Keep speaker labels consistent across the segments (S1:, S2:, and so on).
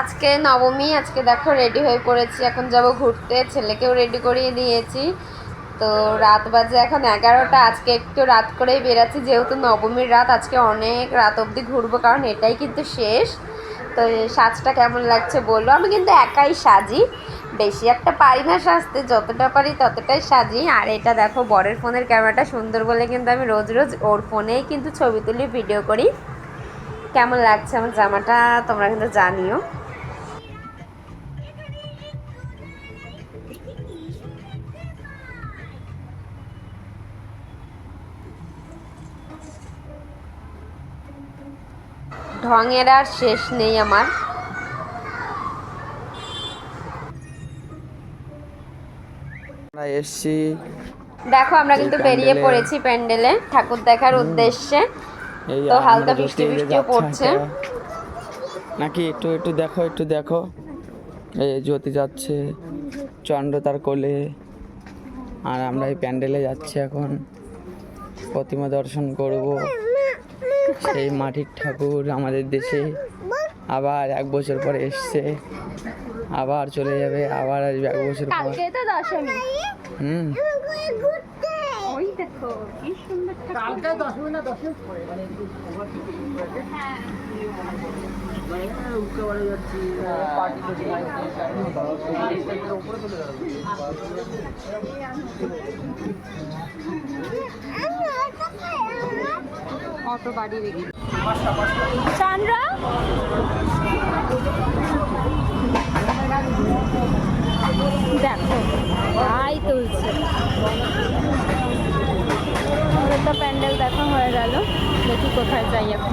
S1: আজকে নবমী, আজকে দেখো রেডি হয়ে পড়েছি। এখন যাব ঘুরতে। ছেলেকেও রেডি করিয়ে দিয়েছি। তো রাত বাজে এখন এগারোটা। আজকে একটু রাত করেই বেরাচ্ছি। যেহেতু নবমীর রাত, আজকে অনেক রাত অবধি ঘুরবো, কারণ এটাই কিন্তু শেষ। তো সাজটা কেমন লাগছে বলল আমি কিন্তু একাই সাজি। বেশি একটা পারি না সাজতে। যতটা পারি ততটাই সাজি। আর এটা দেখো, বরের ফোনের ক্যামেরাটা সুন্দর বলে কিন্তু আমি রোজ রোজ ওর ফোনেই কিন্তু ছবি তুলি, ভিডিও করি। কেমন লাগছে আমার জামাটা তোমরা কিন্তু জানিও। ঢঙের আর শেষ নেই আমার।
S2: এসছি
S1: দেখো আমরা কিন্তু বেরিয়ে পড়েছি প্যান্ডেলে ঠাকুর দেখার উদ্দেশ্যে। তো হালকা বৃষ্টি
S2: এই যে
S1: বৃষ্টিও পড়ছে।
S2: নাকি একটু একটু দেখো একটু দেখো। এই জ্যোতি যাচ্ছে চন্দ্র তার কোলে। আর আমরা এই প্যান্ডেলে যাচ্ছি এখন। প্রতিমা দর্শন করব। সেই মাটির ঠাকুর আমাদের দেশে আবার এক বছর পরে এসছে। আবার চলে যাবে আবার আসবে এক বছর পর।
S1: কালকে দেখো কি সুন্দর অত বাড়ি রেখে। চন্দ্র? দেখো ভাই তুলছে। প্যান্ডেল দেখা হয়ে গেল। দেখি কোথায় যাই এখন।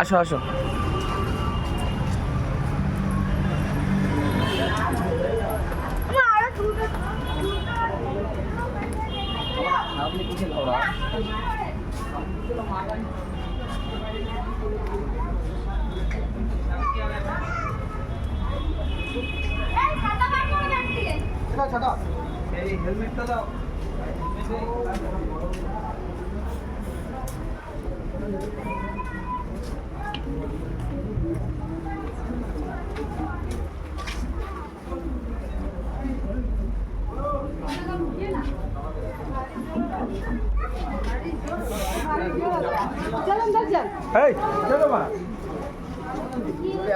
S2: আসো আসো।
S3: এই হেলমেটটা দাও এই চলো মা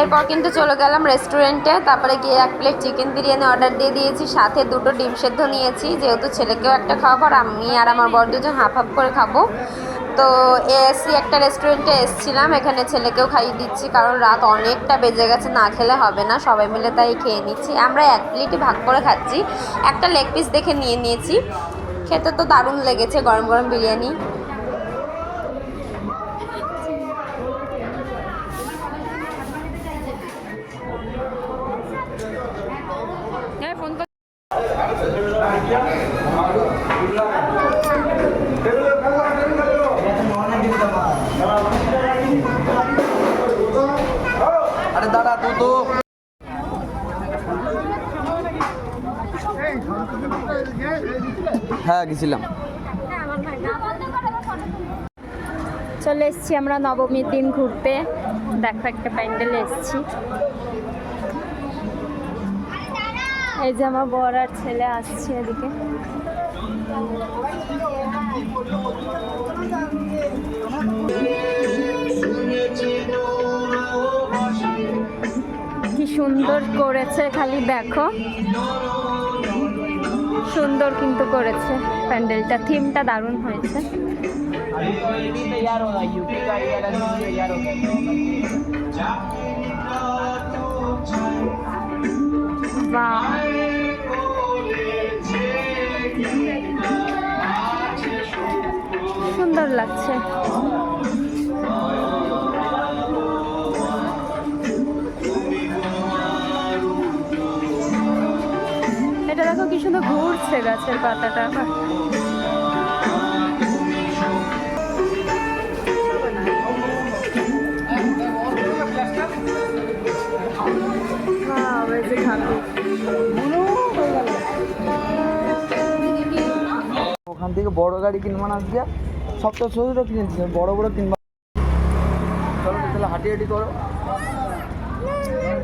S1: এরপর কিন্তু চলে গেলাম রেস্টুরেন্টে তারপরে গিয়ে এক প্লেট চিকেন বিরিয়ানি অর্ডার দিয়ে দিয়েছি। সাথে দুটো ডিম সেদ্ধ নিয়েছি। যেহেতু ছেলেকেও একটা খাওয়াবো আর আমি আর আমার বর দুজন হাফ হাফ করে খাব। তো এসি একটা রেস্টুরেন্টে এসছিলাম। এখানে ছেলেকেও খাইয়ে দিচ্ছি কারণ রাত অনেকটা বেজে গেছে। না খেলে হবে না। সবাই মিলে তাই খেয়ে নিচ্ছি। আমরা এক প্লেটই ভাগ করে খাচ্ছি। একটা লেগ পিস দেখে নিয়ে নিয়েছি। খেতে তো দারুণ লেগেছে গরম গরম বিরিয়ানি। ফোন
S2: আরে দাদা তুই তো। হ্যাঁ গেছিলাম।
S4: চলে এসছি আমরা নবমীর দিন ঘুরতে। দেখো একটা প্যান্ডেলে এসেছি। এই যে আমার বর আর ছেলে আসছে এদিকে। কি সুন্দর করেছে খালি দেখো। সুন্দর কিন্তু করেছে প্যান্ডেলটা, থিমটা দারুণ হয়েছে। বাহ সুন্দর লাগছে। এটা দেখো কি সুন্দর ঘুরছে গাছের পাতাটা।
S2: বড় গাড়ি কিনবো না আজকে। সব তো ছোটো ছোটো কিনেছি, বড় বড় কিনবো চলো তাহলে হাঁটি হাঁটি করো।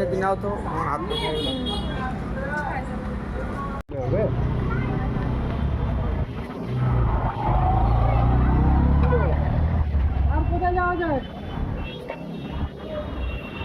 S2: এই দিনাও তো হাত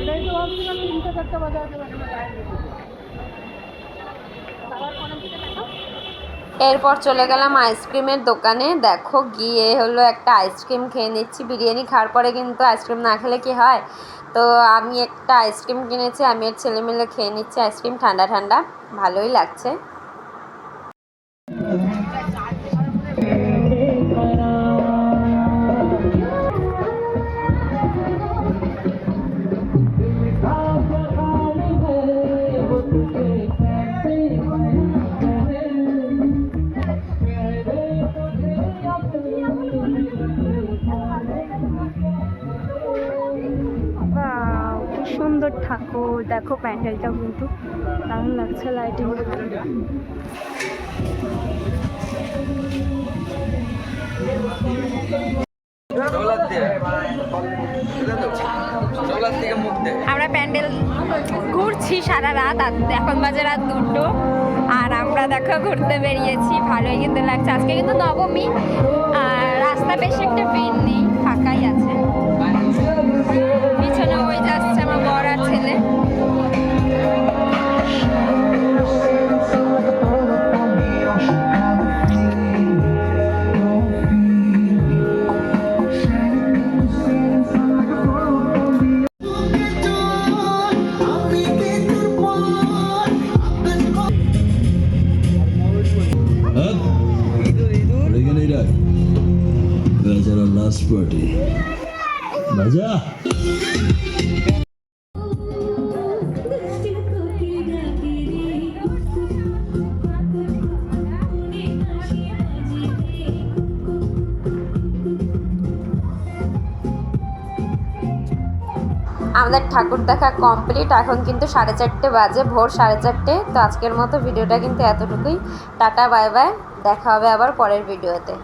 S3: এটাই তো ভাবছিলাম
S1: এরপর চলে গেলাম আইসক্রিমের দোকানে। দেখো, গিয়ে হলো একটা আইসক্রিম খেয়ে নিচ্ছি। বিরিয়ানি খাওয়ার পরে কিন্তু আইসক্রিম না খেলে কি হয়? তো আমি একটা আইসক্রিম কিনেছি, আমি আর ছেলে মিলে খেয়ে নিচ্ছি আইসক্রিম ঠান্ডা ঠান্ডা। ভালোই লাগছে।
S4: সুন্দর ঠাকুর, দেখো প্যান্ডেলটাও কিন্তু। দারুণ লাগছে লাইটিং
S1: আমরা প্যান্ডেল ঘুরছি সারা রাত এখন বাজে রাত দুটো। আর আমরা দেখো ঘুরতে বেরিয়েছি, ভালোই কিন্তু লাগছে। আজকে কিন্তু নবমী, আর রাস্তা বেশি একটা ভিড় নেই, ফাঁকাই আছে। পিছনে ওই যাচ্ছে ছেলে
S5: Regenera. Gajara last party. Baja.
S1: আমাদের ঠাকুর দেখা কমপ্লিট এখন কিন্তু সাড়ে চারটে বাজে, ভোর সাড়ে চারটে। তো আজকের মতো ভিডিওটা কিন্তু এতটুকুই। Tata, bye bye. দেখা হবে আবার পরের ভিডিওতে।